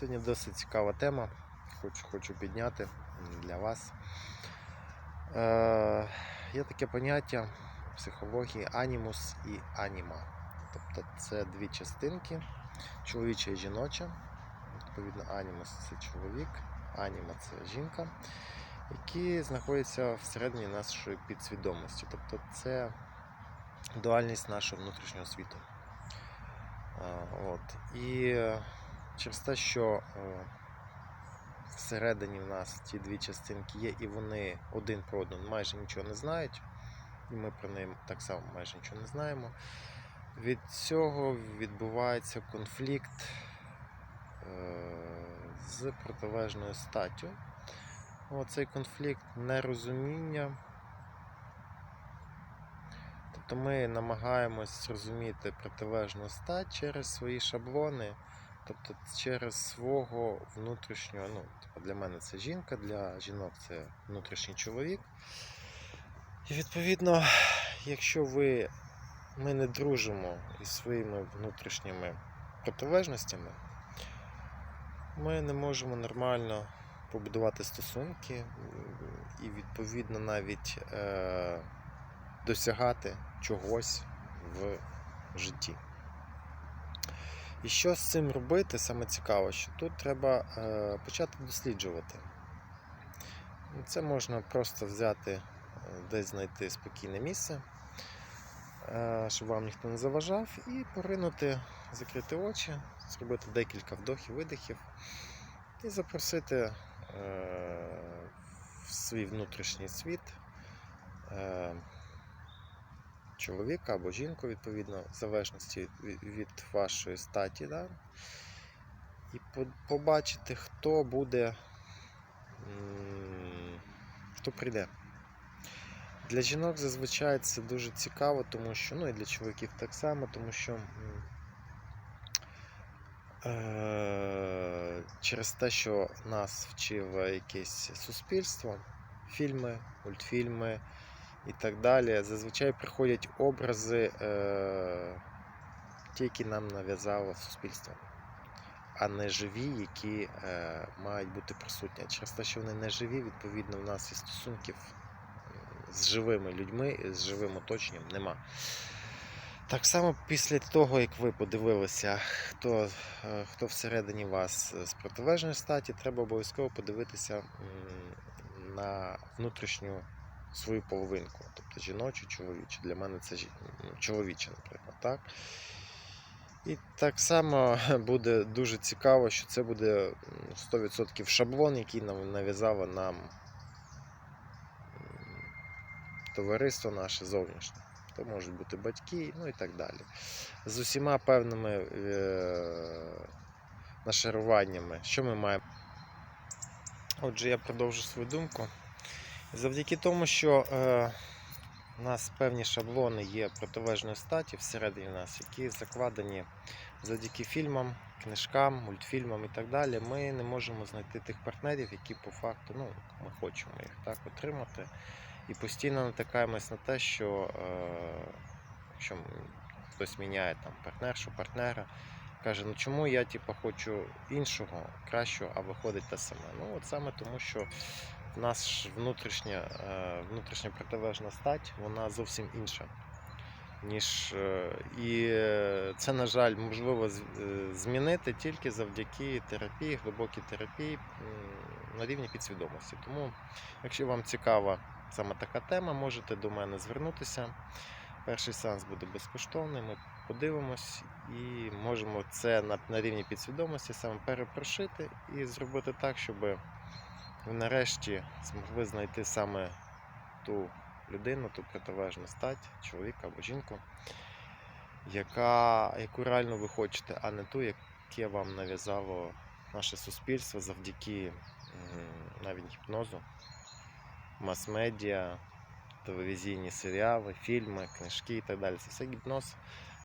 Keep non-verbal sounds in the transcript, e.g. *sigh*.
Сьогодні досить цікава тема. Хочу, хочу підняти для вас. Е, є таке поняття в психології анімус і аніма. Тобто це дві частинки, чоловіча і жіноча. Відповідно, анімус це чоловік, аніма це жінка, які знаходяться всередині нашої підсвідомості. Тобто це дуальність нашого внутрішнього світу. Е, От. І через те, що е, всередині в нас ті дві частинки є, і вони один про один майже нічого не знають, і ми про неї так само майже нічого не знаємо. Від цього відбувається конфлікт е, з протилежною статтю. Оцей конфлікт нерозуміння. Тобто ми намагаємось зрозуміти протилежну стать через свої шаблони, тобто через свого внутрішнього, ну, типу для мене це жінка, для жінок це внутрішній чоловік. І відповідно, якщо ви, ми не дружимо із своїми внутрішніми протилежностями, ми не можемо нормально побудувати стосунки і відповідно навіть е, досягати чогось в житті. І що з цим робити, саме цікаво, що тут треба е, почати досліджувати. Ну, Це можна просто взяти, е, десь знайти спокійне місце, е, щоб вам ніхто не заважав, і поринути, закрити очі, зробити декілька вдохів, видихів і запросити в свій внутрішній світ. Чоловіка або жінку, відповідно, в залежності від, вашої статі, да? і побачити, хто буде, хто прийде. Для жінок зазвичай це дуже цікаво, тому що, ну і для чоловіків так само, тому що е, через те, що нас вчило якесь суспільство, фільми, мультфільми, і так далі. Зазвичай приходять образи, е, ті, які нам нав'язало суспільство, а не живі, які е, мають бути присутні. Через те, що вони не живі, відповідно, в нас і стосунків з живими людьми, з живим оточенням нема. Так само після того, як ви подивилися, хто, е, хто всередині вас з протилежної статі, треба обов'язково подивитися на внутрішню свою половинку, тобто жіночу, чоловічу. Для мене це ну, чоловіче, наприклад. Так? І так само *laughs* буде дуже цікаво, що це буде 100% шаблон, який нам нав'язало нам товариство наше зовнішнє. То можуть бути батьки, ну і так далі. З усіма певними е- нашаруваннями, що ми маємо. Отже, я продовжу свою думку. Завдяки тому, що е, у нас певні шаблони є протилежної статі всередині нас, які закладені завдяки фільмам, книжкам, мультфільмам і так далі, ми не можемо знайти тих партнерів, які по факту ну, ми хочемо їх так отримати. І постійно натикаємось на те, що е, якщо хтось міняє там партнершу, партнера, каже, ну чому я типу, хочу іншого, кращого, а виходить те саме. Ну, от саме тому, що нас внутрішня, е, внутрішня протилежна стать, вона зовсім інша. Ніж, е, і е, це, на жаль, можливо змінити тільки завдяки терапії, глибокій терапії на рівні підсвідомості. Тому, якщо вам цікава саме така тема, можете до мене звернутися. Перший сеанс буде безкоштовний, ми подивимось і можемо це на, на рівні підсвідомості саме перепрошити і зробити так, щоб ви нарешті змогли знайти саме ту людину, ту протилежну стать, чоловіка або жінку, яка, яку реально ви хочете, а не ту, яке вам нав'язало наше суспільство завдяки навіть гіпнозу, мас-медіа, телевізійні серіали, фільми, книжки і так далі. Це все гіпноз.